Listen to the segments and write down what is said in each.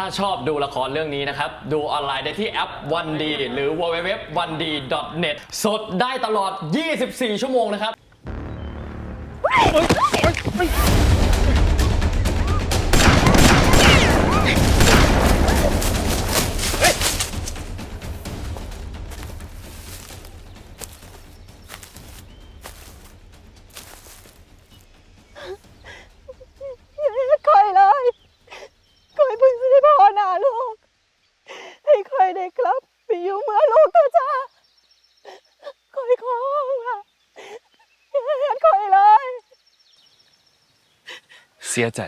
ถ้าชอบดูละครเรื่องนี้นะครับ ดูออนไลน์ได้ที่แอปวันดีหรือ www.1d.net สดได้ตลอด 24 ชั่วโมงนะครับ เสียใจ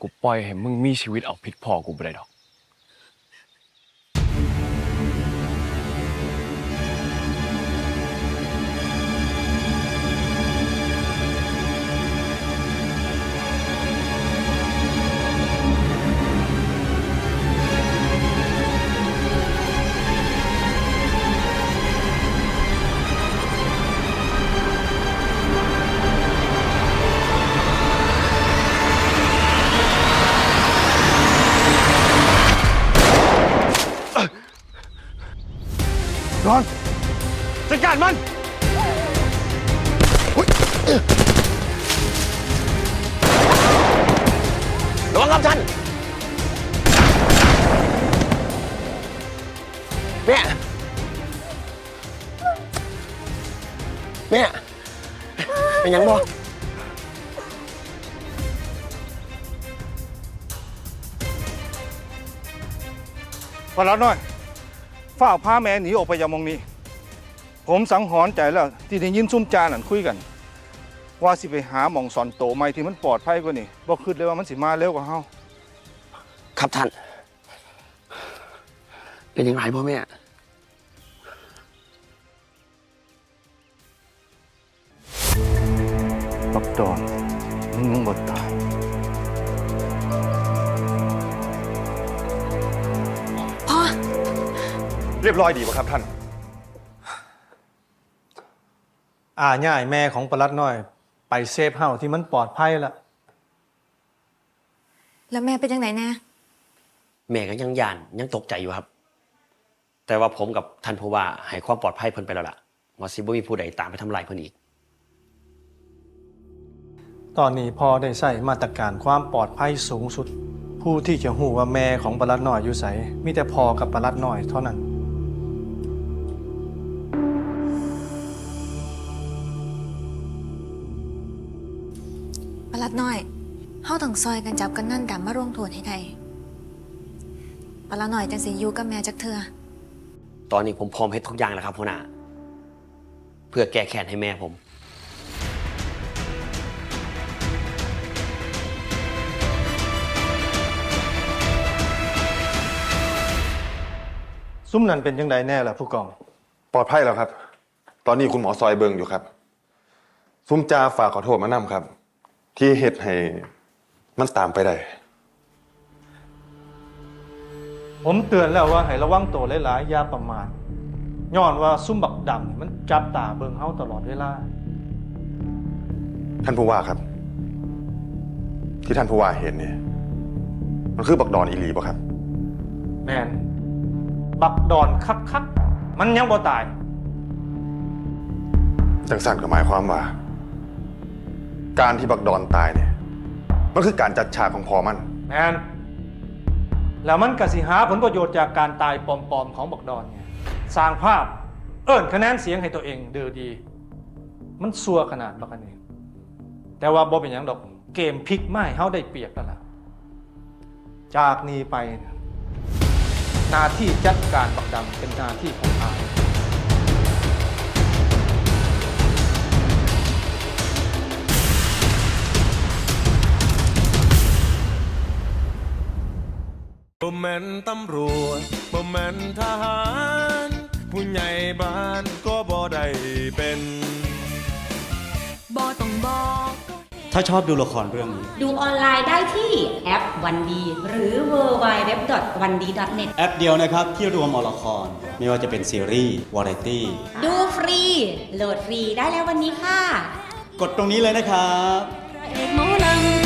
กูปล่อยให้มึงมีชีวิตเอาผิดพ่อกูไปได้ดอก ระวังครับท่านแม่แม่เป็นยังบ่พอแล้วน้อยฝ้าวพาแม่หนีออกไปจากมองนี้ ผมสังหรณ์ใจแล้ว ที่ได้ยินซุ่มจานั่นคุยกัน ว่าสิไปหาหมองสอนโตใหม่ที่มันปลอดภัยกว่านี่บ่คิดเลยว่ามันสิมาเร็วกว่าเฮาครับท่าน เป็นยังไงพ่อแม่ บักดอนมึงยังบ่ตาย พ่อ เรียบร้อยดีป่ะครับท่าน อาย่ายแม่ของปลัดน้อย ไปเซฟเฮาที่มันปลอดภัยละแล้วแม่เป็นยังไงแน่แม่ก็ยังยานยังตกใจอยู่ครับ แต่ว่าผมกับท่านผู้ว่าให้ความปลอดภัยเพิ่นไปแล้วล่ะว่าสิบ่มีผู้ใดตามไปทำลายเพิ่นอีก ตอนนี้พอได้ใส่มาตรการความปลอดภัยสูงสุด ผู้ที่จะหูว่าแม่ของปลัดน้อยอยู่ไสมีแต่พอกับปลัดน้อยเท่านั้น ดน้อย เฮาต้องซอยกันจับกันนั่นดำมาร่วงโทษให้ได้ปลัดน้อยจังสิอยู่กับแม่จักเทื่อตอนนี้ผมพร้อมให้ทุกอย่างแล้วครับพ่อหน้าเพื่อแก้แค้นให้แม่ผม ซุ่มนั้นเป็นยังไงแน่ล่ะผู้กอง ปลอดภัยแล้วครับ ตอนนี้คุณหมอซอยเบิงอยู่ครับ ซุ้มจาฝากขอโทษมานำครับ ที่เหตุให้มันตามไปได้ ผมเตือนแล้วว่าให้ระวังตัวหลายๆอย่าประมาทย้อนว่าซุ่มบักดำนี่มันจับตาเบิ่งเฮาตลอดเวลา ท่านผู้ว่าครับ ที่ท่านผู้ว่าเห็นเนี่ยมันคือบักดอนอีหลีป่ะครับ แม่น บักดอนคักคักๆมันยังบ่ตาย จังสันก็หมายความว่า การที่บักดอนตายเนี่ย มันคือการจัดฉากของพอมัน แมนแล้วมันกสิหาผลประโยชน์จากการตายปลอมๆของบักดอนไงสร้างภาพเอิ้นคะแนนเสียงให้ตัวเองเดือดี มันซัวขนาดบักอันนี้แต่ว่าบ่เป็นหยังดอกเกมพลิกไม่เฮาได้เปรียบแล้วล่ะจากนี้ไปเนี่ยหน้าที่จัดการบักดำเป็นหน้าที่ของอาย แม่นตำรวจบ่แม่นทหาร ผู้ใหญ่บ้านก็บ่ได้เป็น บอต้องบอกถ้าชอบดูละครเรื่องนี้ ดูออนไลน์ได้ที่แอปวันดีหรือ w w w 1 d n e t แอปเดียวนะครับที่รวมอละคร ไม่ว่าจะเป็นซีรีส์วาไรตี้ดูฟรี โหลดฟรีได้แล้ววันนี้ค่ะ กดตรงนี้เลยนะครับ พระเอกหมอลำ